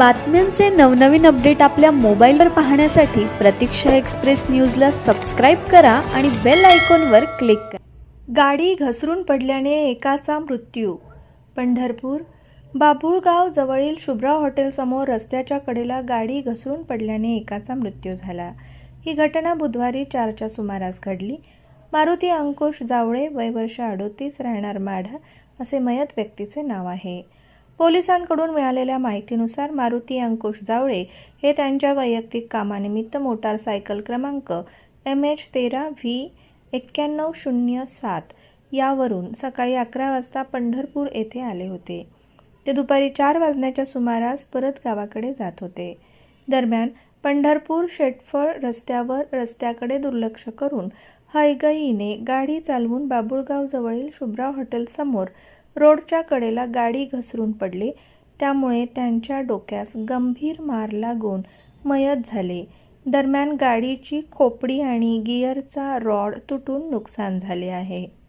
बातम्यांचे नवनवीन अपडेट आपल्या मोबाईलवर पाहण्यासाठी प्रतीक्षा एक्सप्रेस न्यूजला सबस्क्राईब करा आणि बेल आयकॉनवर क्लिक करा. गाडी घसरून पडल्याने एकाचा मृत्यू. पंढरपूर बाभुळगाव जवळील शुभ्रा हॉटेलसमोर रस्त्याच्या कडेला गाडी घसरून पडल्याने एकाचा मृत्यू झाला. ही घटना बुधवारी चारच्या सुमारास घडली. मारुती अंकुश जावळे वय वर्ष अडोतीस राहणार माढा असे मयत व्यक्तीचे नाव आहे. पोलिसांकडून मिळालेल्या माहितीनुसार मारुती अंकुश जावळे हे त्यांच्या वैयक्तिक कामानिमित्त मोटारसायकल क्रमांक एम एच तेरा व्ही एक्क्याण्णव शून्य सात यावरून सकाळी अकरा वाजता पंढरपूर येथे आले होते. ते दुपारी चार वाजण्याच्या सुमारास परत गावाकडे जात होते. दरम्यान पंढरपूर शेटफळ रस्त्यावर रस्त्याकडे दुर्लक्ष करून हैगईने गाडी चालवून बाबुळगावजवळील शुभ्रा हॉटेलसमोर रोडच्या कडेला गाडी घसरून पडली. त्यामुळे त्यांच्या डोक्यास गंभीर मार लागून मयत झाले. दरम्यान गाडीची खोपडी आणि गिअरचा रॉड तुटून नुकसान झाले आहे.